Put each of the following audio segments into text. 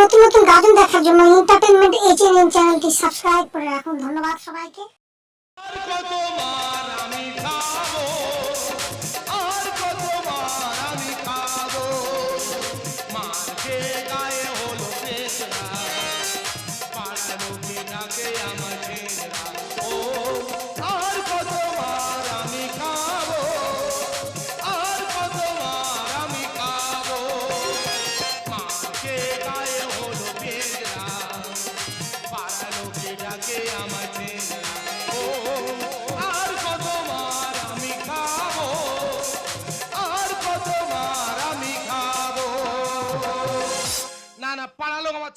নতুন নতুন গাজন দেখার জন্য এন্টারটেনমেন্ট এইচএনএন চ্যানেলটি সাবস্ক্রাইব করে রাখুন। ধন্যবাদ সবাইকে।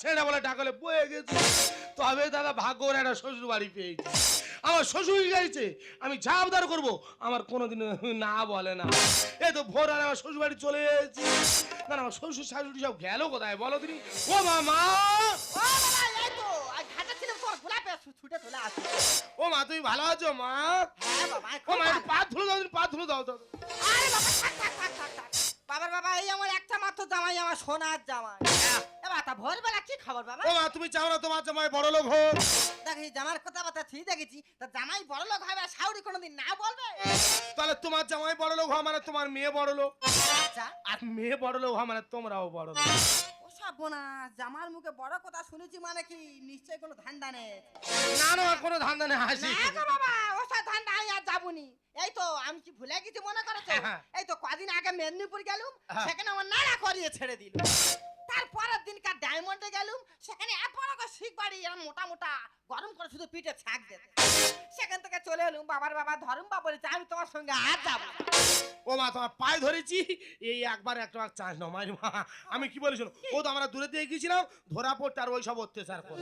ছেড়ে বলে ডাকলে বয়ে গেছে। তবে দাদা ভাগ্য করে একটা শ্বশুর বাড়ি পেয়েছি। আমার শ্বশুর গাইছে আমি যা আবদার করব আমার কোনোদিন না বলে না। এই তো ভোর আর আমার শ্বশুর বাড়ি চলে এসেছি। না আমার শ্বশুর শাশুড়ি সব গেল কোথায় বলো তুমি? ও মামা! ও মা তুমি ভালো আছো মা? হ্যাঁ ও মা পা ধুলো দাও পা ধুলো দাও দাও আরে বাবা, থাক, থাক, থাক, থাক। বাবার বাবা এই আমার একটা মাত্র জামাই আমার সোনার জামাই। এবার তা ভোরবেলা কি খবর বাবা? ও মা তুমি চাও না তোমার জামাই বড় লোক হোক? দেখি জামার কথা বার্তা ঠিক দেখেছি। তা জামাই বড় লোক হবে সাউরি কোনোদিন না বলবে? তাহলে তোমার জামাই বড় লোক হওয়া মানে তোমার মেয়ে বড় লোক? আচ্ছা। আর মেয়ে বড় লোক হওয়া মানে তোমরাও বড় লোক। ও জামার মুখে বড় কথা শুনেছি মানে কি? নিশ্চয়ই কোনো ধান্দা নেই। না না কোনো ধান্দা নেই হাসি। না গো বাবা ও ধান্দা আমি আর যাবনি। এই তো আমি কি ভুলে গেছি মনে করেছ? হ্যাঁ। এই তো কদিন আগে মেদিনীপুর গেলুম হ্যাঁ। সেখানে আমার নাড়া করিয়ে ছেড়ে দিল। তারপরের দিন কার ডায়মন্ডে গেলুম সেখানে এত বড় শিখ বাড়ি এরম মোটা মোটা গরম করে শুধু পিঠে ছাক দেবে সেখান থেকে চলে এলুম বাবার বাবা ধরুম বা বলেছে আমি তোমার সঙ্গে আর যাব ও মা তোমার পায়ে ধরেছি। এই একবার একটা চান্স নাও মায়ের মা। আমি কি বলি শোনো ও তো আমরা দূরের দিকে গেছিলাম ধরা পড়তে আর ওই সব অত্যাচার করে।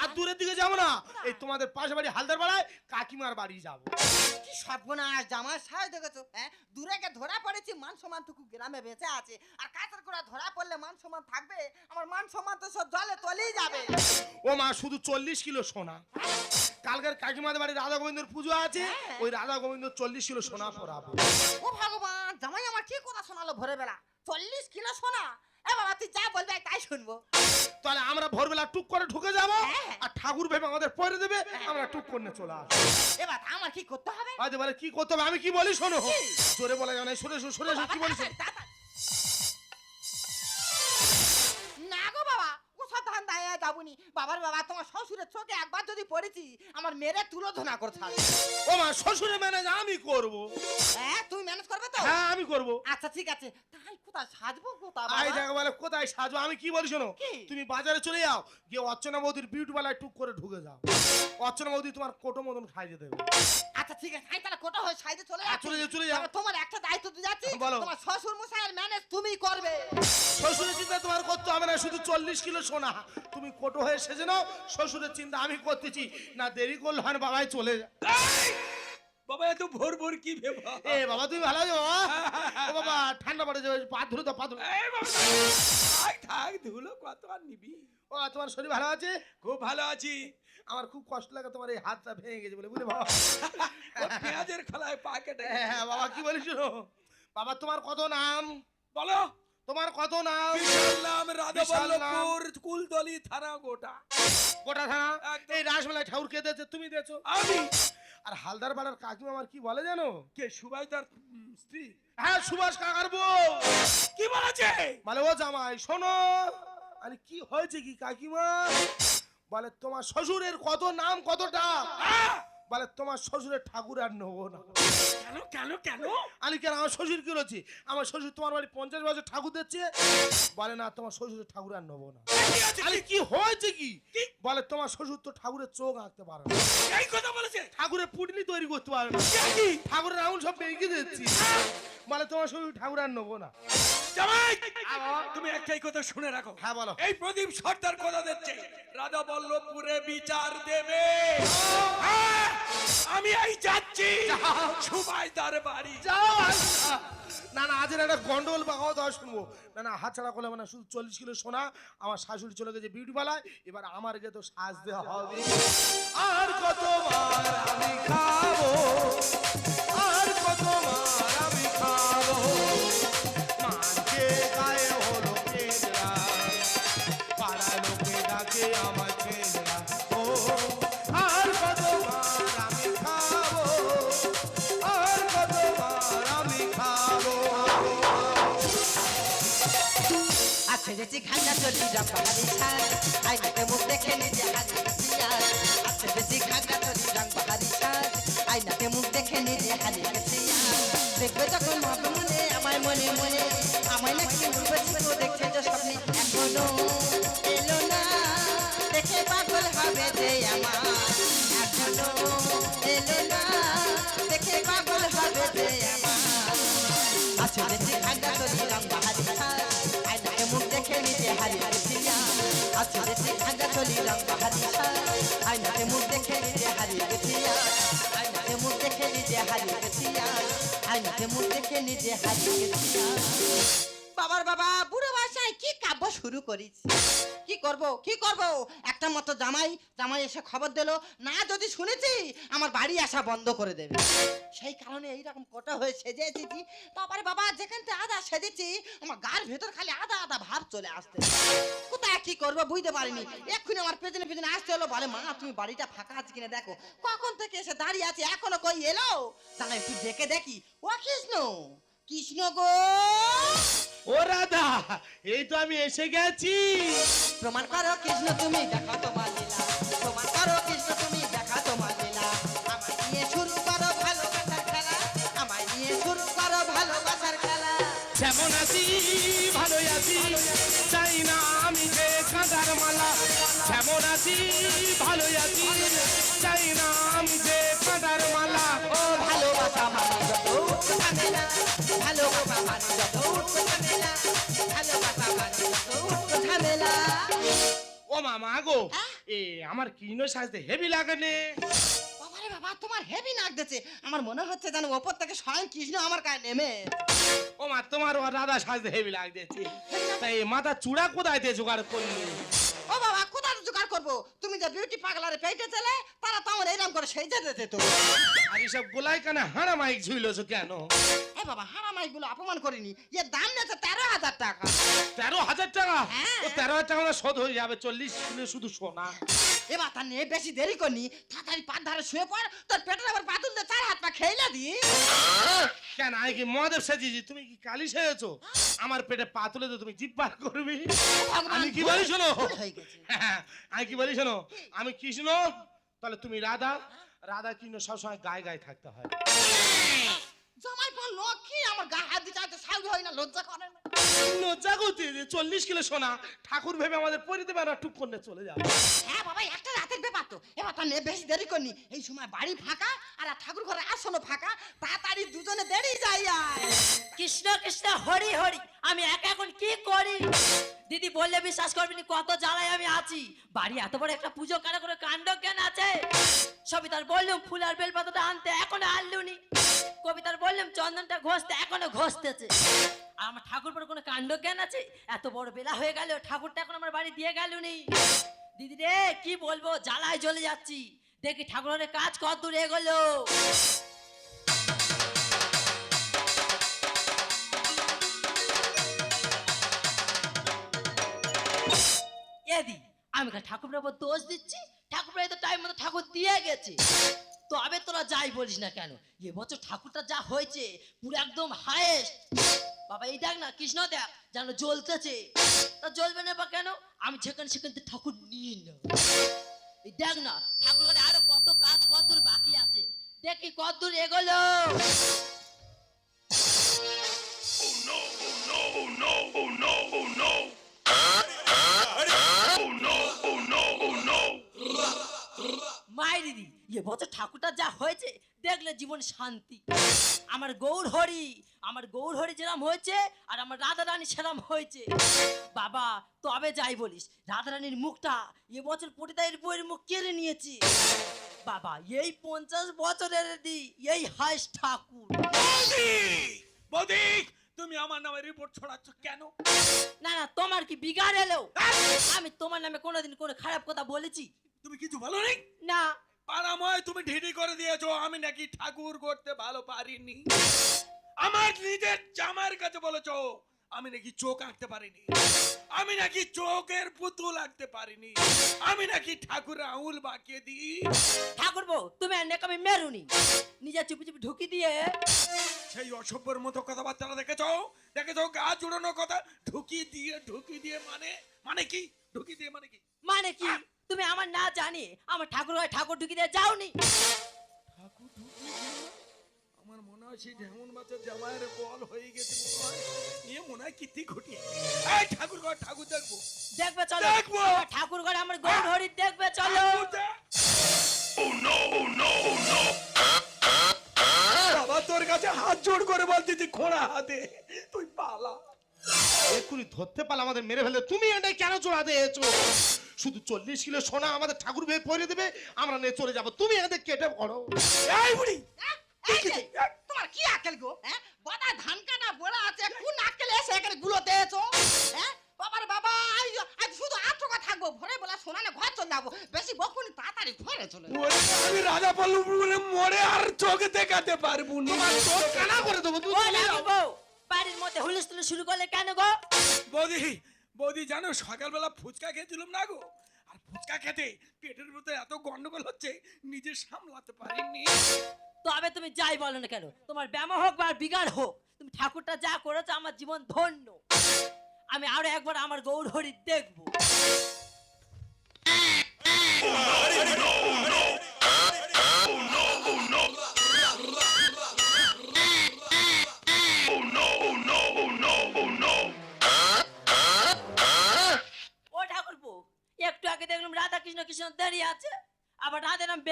আর দূরের দিকে যাব না এই তোমাদের পাশে বাড়ি হালদার পাড়ায় কাকিমার বাড়ি যাব। কি সর্বনাশ জামার সাহেব দেখেছ হ্যাঁ? দূরে গিয়ে ধরা পড়েছি মান সম্মানটুকু গ্রামে বেঁচে আছে। আর কাঁচের করে ধরা পড়লে মান সম্মান থাকবে আমার মান সম্মান তো সব জলে তলেই যাবে। ও মা শুধু চল্লিশ কিলো সোনা। কালকের কাকিমাদের বাড়ি রাধা গোবিন্দর পুজো আছে। ওই রাধা গোবিন্দ চল্লিশ কিলো সোনা পরাবো। ও ভগবান জামাই আমার কি কথা শোনালো ভোরে বেলা চল্লিশ কিলো সোনা? এ বাবা তুই যা বলবে তাই শুনব। তাহলে আমরা ভোরবেলা টুক করে ঢুকে যাব হ্যাঁ। আর ঠাকুর ভেবে আমাদের পরে দেবে আমরা টুক করে চলে আসব। এবার আমার কি করতে হবে? আজ বলে কি করতে হবে? আমি কি বলি শোনো। জোরে বলা জানে শুনে শুনে শুনে কি বলি বাবার বাবা তোমার শ্বশুরের চোখে একবার যদি পড়েছি আমার মেরে তুলো ধনা করে থাকবে ও মা শ্বশুরে ম্যানেজ আমি করব। হ্যাঁ তুমি ম্যানেজ করবে তো? হ্যাঁ আমি করব। আচ্ছা ঠিক আছে। তাই কোথায় সাজবো কোথায় আই দেখো বলে কোথায় সাজো আমি কি বলি শোনো? তুমি বাজারে চলে যাও গিয়ে অর্চনা বৌদির বিউটি বেলায় টুক করে ঢুকে যাও। অর্চনা বৌদি তোমার কোটো মতন খাইয়ে দেবে। আচ্ছা ঠিক আছে আমি তাহলে কোটা হয়ে সাইডে চলে হ্যাঁ, যাচ্ছি। চলে যাও, চলে যাও। তোমার একটা দায়িত্ব দিয়ে যাচ্ছি বলো। তোমার শ্বশুর মশাইয়ের ম্যানেজ তুমি করবে। শ্বশুরের চিন্তা তোমার করতে হবে না শুধু চল্লিশ কিলো সোনা। তুমি কোটো হয়ে সেজে নাও শ্বশুরের চিন্তা আমি করতেছি। না দেরি করলে হয় বাবাই চলে যা বাবা এত ভোর ভোর কি ভেবা এ বাবা তুমি ভালো আছো বাবা? ও বাবা ঠান্ডা পড়ে যাবে পা ধুলো তো পা ধুলো। এই বাবা, থাক থাক ধুলো কত আর নিবি? ও তোমার শরীর ভালো আছে? খুব ভালো আছি। আমার খুব কষ্ট লাগে তোমার এই হাতটা ভেঙে গেছে বলে বুঝলে বাবা? পেঁয়াজের খোলায় পা কেটে। হ্যাঁ বাবা কি বলিস বাবা তোমার কত নাম? বলো। তোমার কত নাম? নাম। রাধাবল্লভপুর কুলতলি থানা গোটা। গোটা থানা? এই রাসমেলায় ঠাকুর কে দিয়েছে? তুমি দিয়েছ। আমি। আর হালদার পাড়ার কাকিমা আমার কি বলে জানো? কে সুভাষ তার স্ত্রী? হ্যাঁ সুভাষ কাকার বউ। কি বলেছে? বলে ও জামাই শোনো। আরে কি হয়েছে কি কাকিমা? বলে তোমার শ্বশুরের কত নাম কতটা? আহ! বলে তোমার শ্বশুরের ঠাকুর আর নেব না। কেন কেন কেন? আমি কেন আমার শ্বশুর কি রয়েছে আমার শ্বশুর তোমার বাড়ি পঞ্চাশ বছর ঠাকুর দিচ্ছে। বলে না তোমার শ্বশুরের ঠাকুর আর নেব না। আরে কি হয়েছে কি? বলে তোমার শ্বশুর তো ঠাকুরের চোখ আঁকতে পারে না। এই কথা বলেছে? ঠাকুরের পুটলি তৈরি করতে পারে না। ঠাকুরের আঙুল সব বেরিয়ে দিচ্ছি বলে তোমার শ্বশুর ঠাকুর আর নেব না। জামাই। তুমি একটাই কথা শুনে রাখো। হ্যাঁ বলো। এই প্রদীপ সর্দার কথা দিচ্ছে। রাধা বল্লভপুরে বিচার দেবে। হ্যাঁ, আমি এই যাচ্ছি। সুবাইদার বাড়ি। যাও। না না আজের একটা গন্ডগোল বা কথা শুনব। না না হাত ছাড়া করলে মানে শুধু চল্লিশ কিলো সোনা আমার শাশুড়ি চলে গেছে বিউটি পালায় এবার আমার গিয়ে তো সাজতে হবে। আর কত মার আমি খাব? আর কত মার আমি খাব? মার পাড়া লোকে ডাকে আমার ছেলেরা ও, আর কতবার আমি খাব? আর কতবার আমি খাব? আছে যেছি খাজা চলি রং ছাড় আইনাতে মুখ দেখে নিজে হারিয়ে গেছি আছে যেছি খাজা চলি রং ছাড় আইনাতে মুখ দেখে নিজে হারিয়ে গেছি দেখবে যখন ভাববে মনে আমায় মনে মনে বাবার বাবা, বুড়ো বাসায় কি কাব্য শুরু করিস কি করব কি করব? একটা মতো জামাই জামাই এসে খবর দিল, না, যদি শুনেছি, আমার বাড়ি আসা বন্ধ করে দেবে। সেই কারণে এইরকম কোটা হয়ে সেজে এসেছি তারপরে বাবা, যেখান আদা সেজেছি, আমার গার ভেতর খালি আদা আদা ভাব চলে আসতে কোথায় কি করব বুঝতে পারিনি। এক্ষুনি আমার পেছনে পেছনে আসতে হলো, বলে, মা, তুমি বাড়িটা ফাঁকা আছে কিনা দেখো। কখন থেকে এসে দাঁড়িয়ে আছে, এখনও কই এলো? তাহলে একটু দেখে দেখি, ও কৃষ্ণ কৃষ্ণ গো! ও রাধা এই তো আমি এসে গেছি। প্রমাণ করো কৃষ্ণ তুমি দেখো তোমার যেমন আছি? ভালো আছি। চাই না আমি যে কাঁদার মালা। যেমন আছি? ভালো আছি। চাই না আমি যে কাঁদার মালা। ও ভালোবাসা মানে যত ঝামেলা ভালোবাসা মানে যত ঝামেলা ভালোবাসা মানে যত ঝামেলা ও মামা গো হ্যাঁ? এ আমার কিনো সাজতে হেভি লাগে বাবারে বাবা তোমার হেভি লাগতেছে। আমার মনে হচ্ছে যেন ওপর থেকে স্বয়ং কৃষ্ণ আমার গায়ে নেমে। ও মা তোমার ও রাধা সাজতে হেভি লাগতেছে। তাই মাথা চূড়া কোথায় দিয়ে জোগাড় করলি? ও বাবা কোথায় জোগাড় করব? তুমি যে বিউটি পাগলারে পেটে চলে তারা তো আমার এইরকম করে সেই যেতে তো। আর এসব গোলাই কানে হাড়া মাইক ঝুইলছো কেন? এ বাবা হারামাই গুলো অপমান করিনি। এর দাম নিয়েছে তেরো হাজার টাকা। তেরো হাজার টাকা? হ্যাঁ। ও তেরো হাজার টাকা শোধ হয়ে যাবে চল্লিশ কিলো শুধু সোনা এবার তার নিয়ে বেশি দেরি করনি। তাড়াতাড়ি পাত ধারে শুয়ে পড় তোর পেটের আবার পাতুল দিয়ে চার হাত পা খেইলা দি। কেন আমি কি মহাদেব সেজেছি? তুমি কি কালি সেজেছো? আমার পেটে পা তুলে তো তুমি জিপ বার করবি আমি কি বলি শোনো? হয়ে। হ্যাঁ, আমি কি বলি শোনো? আমি কৃষ্ণ তাহলে তুমি রাধা। রাধা কৃষ্ণ সবসময় গায়ে গায়ে থাকতে হয়। জামাই পর লক্ষ্মী আমার গা হাত দিতে হাতে সাউরি হয় না লজ্জা করে না। লজ্জা করতে চল্লিশ কিলো সোনা ঠাকুর ভেবে আমাদের টুক করে চলে যাবে হ্যাঁ বাবা একটা রাতের ব্যাপার তো। এবার তার নিয়ে বেশি দেরি করনি। এই সময় বাড়ি ফাঁকা আর ঠাকুর ঘরে ফাঁকা তাড়াতাড়ি দুজনে দেরি যাই আর কৃষ্ণ কৃষ্ণ, হরি হরি। আমি একা এখন কি করি? দিদি বললে বিশ্বাস করবিনি, কত জ্বালায় আমি আছি। বাড়ি এত বড় একটা পুজো কেন করে কাণ্ড জ্ঞান আছে? সবিতার বললাম, ফুল আর বেলপাতাটা আনতে এখনও আনলুনি। কবিতার বললাম, চন্দনটা ঘষতে এখনও ঘষতেছে। আর আমার ঠাকুর পরে কোনো কাণ্ড জ্ঞান আছে? এত বড় বেলা হয়ে গেল, ঠাকুরটা এখন আমার বাড়ি দিয়ে গেলুনি। দিদি রে, কি বলব? জ্বালায় চলে যাচ্ছি। দেখি ঠাকুরের কাজ কত দূর এগোলো। এদি আমি ঠাকুরের উপর দোষ দিচ্ছি ঠাকুরের তো টাইম মতো ঠাকুর দিয়ে গেছে। তবে তোরা যাই বলিস না কেন? এবছর ঠাকুরটা যা হয়েছে, পুরো একদম হায়েস্ট বাবা, এই দেখ না, কৃষ্ণ দেখ, যেন জ্বলতেছে। তা জ্বলবে না বা কেন? আমি সেখানে সেখান থেকে ঠাকুর নিয়ে নেব। এই দেখ না, ঠাকুর ঘরে আরও কত কাজ কতদূর বাকি আছে। দেখি কত দূর এগোলো। মায়ের দিদি এ বছর ঠাকুরটা যা হয়েছে দেখলে জীবন শান্তি। আমার গৌর হরি আমার গৌর হরি যেরাম হয়েছে আর আমার রাধা রানী সেরাম হয়েছে। বাবা তবে যাই বলিস রাধা রানীর মুখটা এ বছর পটিদায়ের বইয়ের মুখ কেড়ে নিয়েছি। বাবা এই পঞ্চাশ বছরের দি এই হাইস ঠাকুর। বৌদি তুমি আমার নামে রিপোর্ট ছড়াচ্ছ কেন? না না তোমার কি বিগাড় এলো? আমি তোমার নামে কোনোদিন কোনো খারাপ কথা বলেছি? তুমি কিছু বলো নি? না। পাড়াময় তুমি ঢিঢি করে দিয়েছ আমি নাকি ঠাকুর করতে ভালো পারিনি। আমার নিজের জামার কাছে বলেছ আমি নাকি চোখ আঁকতে পারিনি। আমি নাকি চোখের পুতুল আঁকতে পারিনি। আমি নাকি ঠাকুরের আঙুল বাঁকিয়ে দিই। ঠাকুর বউ তুমি আর নেকামি মেরুনি নিজে চুপি চুপি ঢুকি দিয়ে। সেই অসভ্যর মতো কথাবার্তা দেখেছ? দেখেছ গা জুড়ানো কথা? ঢুকি দিয়ে ঢুকি দিয়ে মানে মানে কি? ঢুকি দিয়ে মানে কি? মানে কি? তুমি আমার না জানি আমার ঠাকুর ঘরে ঠাকুর ঢুকি দিয়ে যাওনি। ঠাকুর ঢুকি আমার মনে হয় সেই ঢেমন বাচ্চা জামাইয়ের বল হয়ে গেছে মনে হয়। নিয়ে মনে হয় কীর্তি ঘটিয়ে এই ঠাকুর ঘর ঠাকুর দেখব। দেখবে চলো। দেখব। ঠাকুর ঘরে আমার গৌর হরি দেখবে চলো। ঠাকুর দেখ। বাবা তোর কাছে হাত জোড় করে বলতেছি খোঁড়া হাতে। তুই পালা। এক্ষুনি ধরতে পারলে আমাদের মেরে ফেলে তুমি এটা কেন চড়াতে এসো শুধু চল্লিশ কিলো সোনা আমাদের ঠাকুর ভেবে পরে দেবে আমরা নিয়ে চলে যাব। তুমি এদের কেটে পড়ো। এই বুড়ি! এই যে, তোমার কি আকেল গো হ্যাঁ? বাবা ধান কাটা বড়া আছে কোন আকেল এসে এখানে গুলোতে এসো হ্যাঁ? বাবার বাবা আজ শুধু আট টাকা থাকব ভরে বলা শোনানে ঘর চলে যাব। বেশি বকুনি তাড়াতাড়ি ঘরে চলে। আমি রাজা পল্লব বলে মরে আর চোখে দেখাতে পারব না। তোমার চোখ কানা করে দেবো তুমি বাড়ির মধ্যে হুলস্থুল শুরু করলে কেন গো? বৌদি জানো, সকালবেলা ফুচকা খেয়েছিলাম না গো? আর ফুচকা খেতে পেটের মধ্যে এত গন্ডগোল হচ্ছে, নিজে সামলাতে পারিনি। তবে তুমি যাই বলো না কেন, তোমার ব্যামা হোক বা বিগার হোক, তুমি ঠাকুরটা যা করেছ আমার জীবন ধন্য। আমি আরও একবার আমার গৌরহরি দেখব।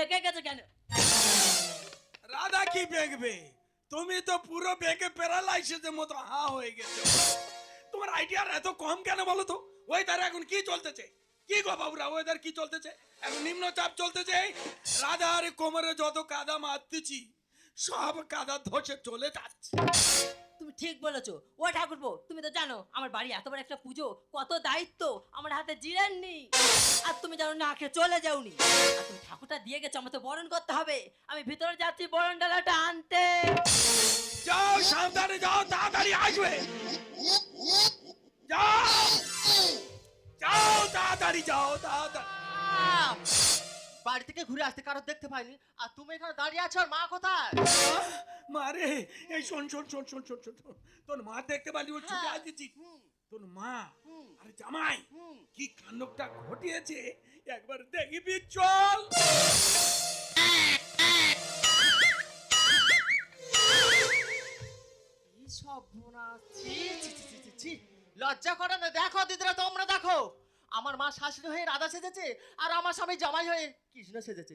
বেঁকে গেছে কেন? রাধা কি বেঁকবে? তুমি তো পুরো বেঁকে প্যারালাইসিসের মতো হা হয়ে গেছো। তোমার আইডিয়ার এত কম কেন বলো তো? ওয়েদার এখন কি চলতেছে? কি গো বাবুরা ওয়েদার কি চলতেছে? এখন নিম্নচাপ চলতেছে? রাধার কোমরে যত কাদা মারতেছি, সব কাদা ধসে চলে যাচ্ছে। তুমি ঠিক বলেছ। ও ঠাকুরপো তুমি তো জানো আমার বাড়ি এত বড় একটা পুজো কত দায়িত্ব আমার হাতে জিরেন নেই আর তুমি জানো না খেয়ে চলে যাওনি। আর তুমি ঠাকুরটা দিয়ে গেছো আমার তো বরণ করতে হবে। আমি ভিতরে যাচ্ছি বরণ ডালাটা আনতে। যাও সাবধানে যাও তাড়াতাড়ি আসবে। যাও যাও তাড়াতাড়ি যাও তাড়াতাড়ি। বাড়ি থেকে ঘুরে আসতে কারও দেখতে পাইনি। আর তুমি এখানে দাঁড়িয়ে আছো আর মা কোথায়? মারে এই শোন শোন শোন শোন শোন শোন। তোর মা দেখতে পারলি ওর ছুটে। আসছি তোর মা আরে জামাই। কি কাণ্ডটা ঘটিয়েছে? একবার দেখিবি চল। ছি ছি। লজ্জা করে না? দেখো দিদিরা তোমরা দেখো। আমার মা শাশুড়ি হয়ে রাধা সেজেছে আর আমার স্বামী জামাই হয়ে কৃষ্ণ সেজেছে।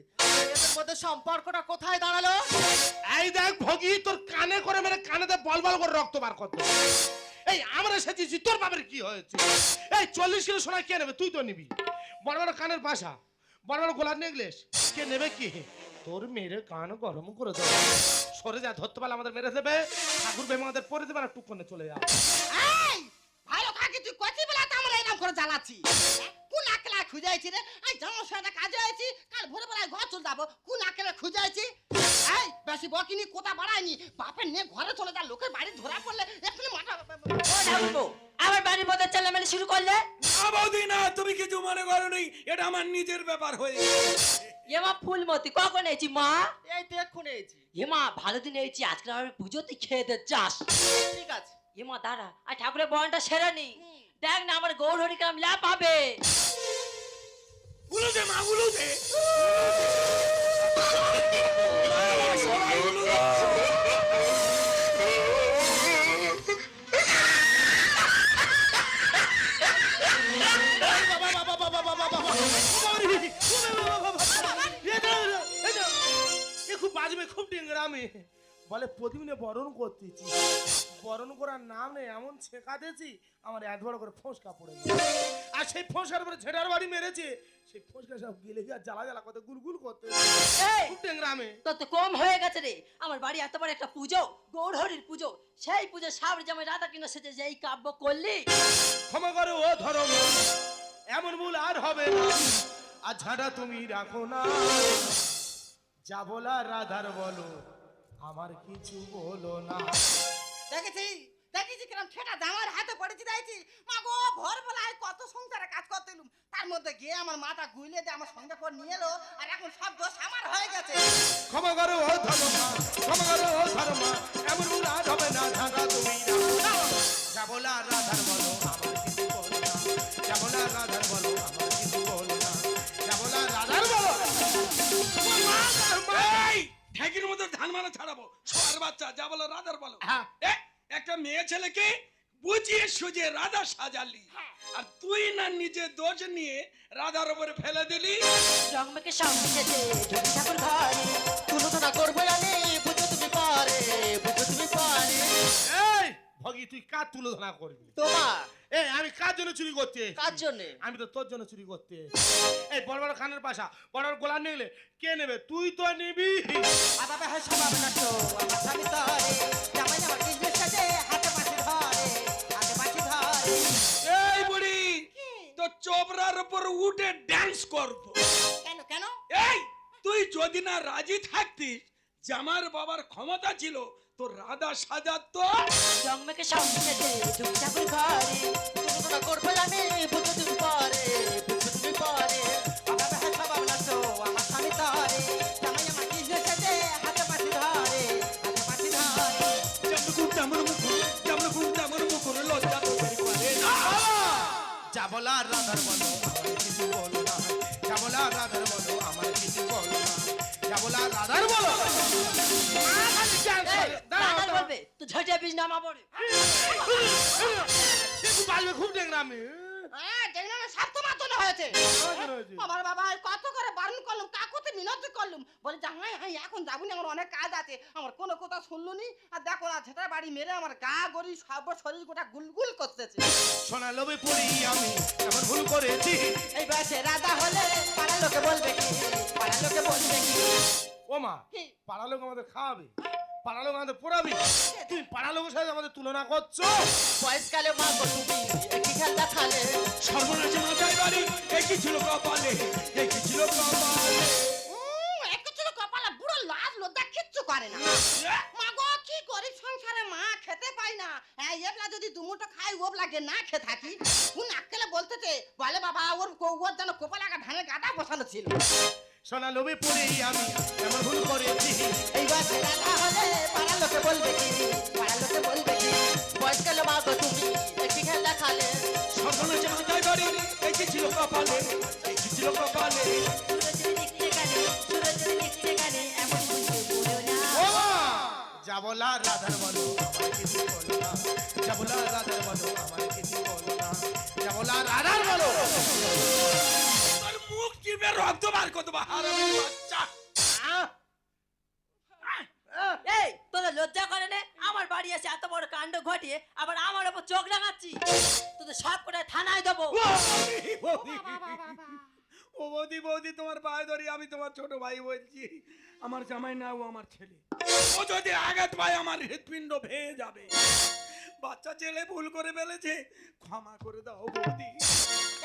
এদের মধ্যে সম্পর্কটা কোথায় দাঁড়াল? এই দেখ ভগি, তোর কানে করে মেরে কানেতে বল বল করে রক্ত বার করতে এই আমরা সেচেছি তোর বাবার কি হয়েছে? এই চল্লিশ কিলো সোনা কে নেবে? তুই তো নিবি। বড় বড় কানের পাশা বড় বড় গোলার নেকলেস, কে নেবে কি? তোর মেরে কান গরম করে দেবে। সরে যা, ধরতে পারলে আমাদের মেরে দেবে। ঠাকুর বেমা আমাদের পরে দেবে আর টুকনে চলে যাও করে জ্বালাচ্ছি? কোন আকেলা খুঁজাইছি রে? এই জামার সাথে কাজে আইছি কাল ভোরে বেলায় ঘর চলে যাব। কোন আকেলা খুঁজাইছি এই বেশি বকিনি কোথা বাড়ায়নি বাপের নিয়ে ঘরে চলে যা লোকের বাড়ি ধরা পড়লে এক্ষুনি মাথা আমার বাড়ির মধ্যে চেলামেলি শুরু করলে? না বৌদি না তুমি কিছু মনে করো নি এটা আমার নিজের ব্যাপার হয়ে গেছে। এমা ফুলমতি কখন এসেছি মা? এই তো এক্ষুনি এসেছি। এমা ভালো দিন এসেছি আজকে আমি পুজোতে খেয়ে দে চাস ঠিক আছে। এমা দাঁড়া। আর ঠাকুরের বরণটা সেরে নি। হুম। দেখ না আমার গৌর হরি কাম ল্যাপ হবে মা খুব বাজবে খুব ডেঙ্গরা আমি বলে প্রতিদিনে বরণ করতেছি। বরণ করার নাম নেই এমন ছেঁকা দিয়েছি আমার এত বড় করে ফোঁসকা পড়ে গেছে। আর সেই ফোঁসকার পরে ঝেড়ার বাড়ি মেরেছে সেই ফোঁসকা সব গেলে গিয়ে জ্বালা জ্বালা করতে গুলগুল করতে। ডেঙ্গরা তোর তো কম হয়ে গেছে রে। আমার বাড়ি এত বড় একটা পুজো গৌর হরির পুজো সেই পুজো সাবরি জামাই রাধা কিনা সেজে যেই কাব্য করলি। ক্ষমা করো ও ধর্ম এমন ভুল আর হবে না। আর ঝাড়া তুমি রাখো না। যা বলার রাধার বলো আমার কিছু বলো না। দেখেছি? দেখেছি কিরম ঠেটা জামার হাতে পড়েছি দেখছি? মা গো ভোর বেলায় কত সংসারে কাজ করতে এলুম। তার মধ্যে গিয়ে আমার মাথা গুইলে দিয়ে আমার সঙ্গে করে নিয়ে এলো আর এখন সব দোষ আমার হয়ে গেছে। ক্ষমা করো ও ধর্মা ক্ষমা করো ও ধর্মা এমন রাত হবে না ঢাকা তুমি না। যাবলা রাধার বলো আমার কিছু বলো না। যাবলা রাধার বলো আমার কিছু বলো না। যাবলা রাধার বলো। এই! ঢেকির মধ্যে ধান মারা ছাড়াবো। সবার বাচ্চা যা বলো রাধার বলো। হ্যাঁ। একটা মেয়ে ছেলেকে বুঝিয়ে সুজে রাধা সাজালি। আর তুই না নিজে দোষ নিয়ে রাধার উপরে ফেলে দিলি। জন্মকে সঙ্গে ঠাকুর ঘরে তুলো তো আমি তুই কার তুলোধনা করবি? তোমার? এই আমি কার জন্য চুরি করতে কার জন্যে? আমি তো তোর জন্য চুরি করতে এই বড় বড় কানের পাশা বড় বড় গোলা নিলে কে নেবে? তুই তো নিবি। আদাবে হয় সবাব না তো আমার স্বামী তরে জামাই আমার বিজনেস সাথে হাতে পাশে ধরে হাতে পাশে ধরে। এই বুড়ি তো চোবরার উপর উঠে ড্যান্স করব। কেন কেন? এই তুই যদি না রাজি থাকতিস জামার বাবার ক্ষমতা ছিল তো রাধা সাজাতো জন্মকে ঠাকুর ঘরে। তুলনা করব আমি বুঝো তুমি পারে বুঝো তুমি পারে। আদাবে সবাব না তো আমার স্বামী তরে। জামাই আমার বিজনেস সাথে হাতে পাশে ধরে হাতে পাশে ধরে। যেমন তেমন মুকুর যেমন গুণ তেমন লজ্জা তো বের করে না। যাবলা রাধার বলো। বলবে তো ঝটিয়া বীজ নামা পড়ে পারবে খুব দেখলাম আমি হ্যাঁ দেখলাম না সাত তোমার জন্য হয়েছে। আমার বাবা কত করে বারণ করলাম কাকুতে মিনতি করলাম। বলে হ্যাঁ হ্যাঁ এখন যাব না আমার অনেক কাজ আছে। আমার কোনো কথা শুনলো নি। আর দেখো না ঝেটার বাড়ি মেরে আমার গা গড়ি সব শরীর গোটা গুলগুল করতেছে। সোনা লোভে পড়ি আমি এমন ভুল করেছি। এই বয়সে রাজা হলে পাড়ার লোকে বলবে কি? পাড়ার লোকে বলবে কি? ও মা লোক আমাদের খাওয়াবে। পাড়া লোক আমাদের পড়াবি তুই পাড়া লোকের সাথে আমাদের তুলনা করছ। বয়সকালে মা গো তুমি একই খেলটা খালে। সর্বনাশ মাথায় বাড়ি একই ছিল কপালে একই ছিল কপালে। উম, একটু ছিল কপালে বুড়ো লাজ লজ্জা কিচ্ছু করে না। মা গো কি গরিব সংসারে? মা খেতে পাই না। হ্যাঁ এবলা যদি দুমুটো খাই ওব লাগে না খেয়ে থাকি। উন আক্কেলে বলতেছে বলে বাবা ওর ওর যেন কোপালে আগা ধানের গাদা বসানো ছিল। সোনা লোভে পড়ি আমি এমন ভুল করেছি। এই বয়সে রাজা হলে পাড়ার লোকে বলবে কি? পাড়ার লোকে বলবে কি? বয়সকালে মা গো তুমি একই খেলটা খালে। মাথায় বাড়ি একই ছিল কপালে একই ছিল কপালে। পড়ো না। ও মা! যাবলা রাধার বলো আমার কিছু বলো না। যাবলা রাধার বলো আমার কিছু বলো না। যাবলা রাধার বলো! তোর চিপে রক্ত বার করতে হারামি বাচ্চা। এই তোদের লজ্জা করে নে? আমার বাড়ি এসে এত বড় কাণ্ড ঘটিয়ে আবার আমার ওপর চোখ রাঙাচ্ছি তোদের সব করে থানায় দেবো। ও বৌদি, ও বৌদি বৌদি তোমার পায়ে ধরি আমি তোমার ছোট ভাই বলছি। আমার জামাই না ও আমার ছেলে। ও যদি আঘাত পায় আমার হৃৎপিণ্ড ভেঙে যাবে। বাচ্চা ছেলে ভুল করে ফেলেছে ক্ষমা করে দাও বৌদি।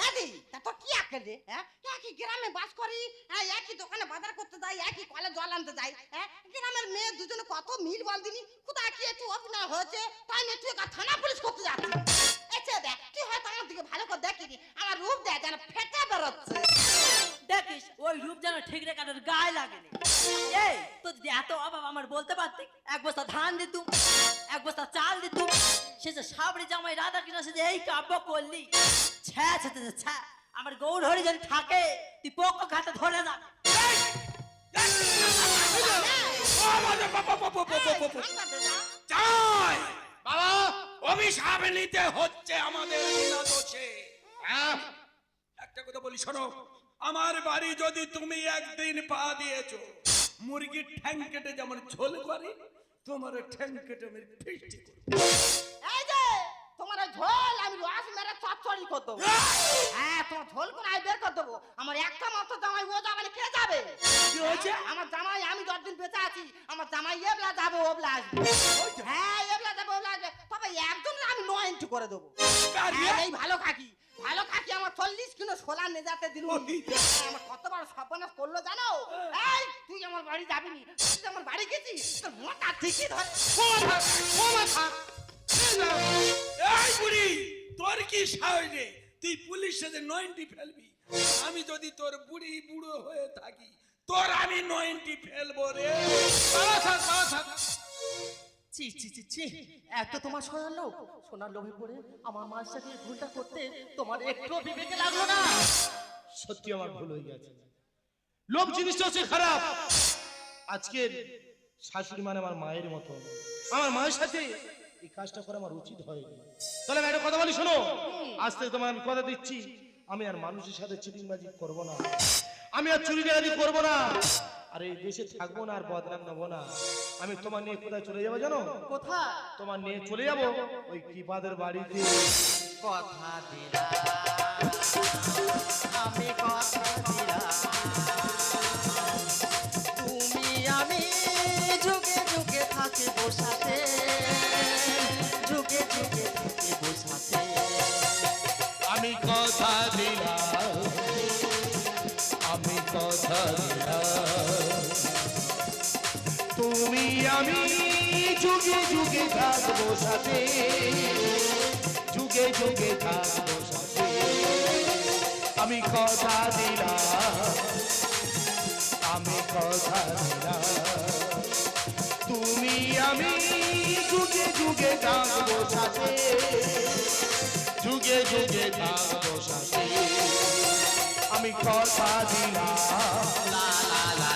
এদি, তা তোর কি আক্কেল রে হ্যাঁ? একই গ্রামে বাস করি হ্যাঁ একই দোকানে বাজার করতে যাই, একই কলে জল আনতে যাই হ্যাঁ? গ্রামের মেয়ে দুজনে কত মিল বল দিনি, কোথায় কি একটু অভিনয় হয়েছে, তাই নিয়ে তুই থানা পুলিশ করতে যাচ্ছি। এসে দেখ। তুই হয়তো আমার দিকে ভালো করে দেখিনি। আমার রূপ দেখ যেন ফেটে বেরোচ্ছে। দেখিস ওই রূপ যেন ঠিক রে কারোর গায়ে লাগেনি। এই তো যদি এত অভাব আমার বলতে পারতি এক বস্তা ধান দিতুম এক বস্তা চাল দিতুম সে যে সাবরি জামাই রাধা কৃষ্ণ সে যে এই কাব্য করলি ছ্যা ছ্যা ছ্যা, ছ্যা আমার গৌর হরি যদি থাকে তুই পক্ষ খাতে ধরে যা বাবা, অভিশাপ নিতে হচ্ছে আমাদের বিনা দোষে হ্যাঁ। একটা কথা বলি শোনো। আমার বাড়ি যদি তুমি একদিন পা দিয়েছ মুরগির ঠ্যাং কেটে যেমন ঝোল করে তোমার ঠ্যাং কেটে আমি ফিস্টি করব এই যে তোমার ঝোল আমি রস মেরে চচ্চড়ি করে দেবো। হ্যাঁ তোমার ঝোল করে আমি বের করে দেবো। আমার একটা মাত্র জামাই ও জামাই কে যাবে? কি হয়েছে? আমার জামাই আমি যতদিন বেঁচে আছি। আমার জামাই এবলা যাবে ওবলা আসবে। হ্যাঁ এবলা যাবে ওবলা আসবে। আমি করে দেবো? হ্যাঁ, এই ভালো কাকি। ভালো কাকি আমার চল্লিশ কিলো নেজাতে দিল আমার কত বড় সর্বনাশ করল জানো? এই তুই আমার বাড়ি যাবি নি? তুই আমার বাড়ি গেছিস? তোর মোটা ঠিকই ধরে। এই বুড়ি তোর কি সাহস? রে তুই পুলিশ সাথে নয়েন্টি ফেলবি। আমি যদি তোর বুড়ি বুড়ো হয়ে থাকি তোর আমি নয়েন্টি ফেলব রে। বাবা থাক, বাবা থাক। ছি ছি ছি ছি এত তোমার সোনার লোক সোনার লোভে পড়ে আমার মার সাথে ভুলটা করতে তোমার একটু বিবেকে লাগল না। সত্যি আমার ভুল হয়ে গেছে। লোভ জিনিসটা হচ্ছে খারাপ। আজকের শাশুড়ি মানে আমার মায়ের মতো। আমার মায়ের সাথে এই কাজটা করা আমার উচিত হয়নি তাহলে আমি একটা কথা বলি, শোনো। আজ থেকে তোমার আমি কথা দিচ্ছি। আমি আর মানুষের সাথে চিটিংবাজি করব না। আমি আর চুরি করব না। আর এই দেশে থাকব না আর বদনাম নেব না। আমি তোমার নিয়ে কোথায় চলে যাব জানো? কোথায়? তোমার নিয়ে চলে যাব ওই কিপাদের বাড়িতে। কথা দিলাম আমি কথা দিলাম তুমি আমি যুগে যুগে থাকি বসাতে যুগে যুগে থাকি বসাতে আমি কথা দিলাম আমি কথা দিলাম তুমি আমি যুগে যুগে থাকব সাথে। যুগে যুগে থাকব সাথে। আমি কথা দিলাম। আমি কথা দিলাম। তুমি আমি যুগে যুগে থাকব সাথে। যুগে যুগে থাকব সাথে। আমি কথা দিলাম। লা লা লা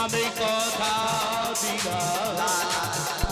আমি কথা দিলাম।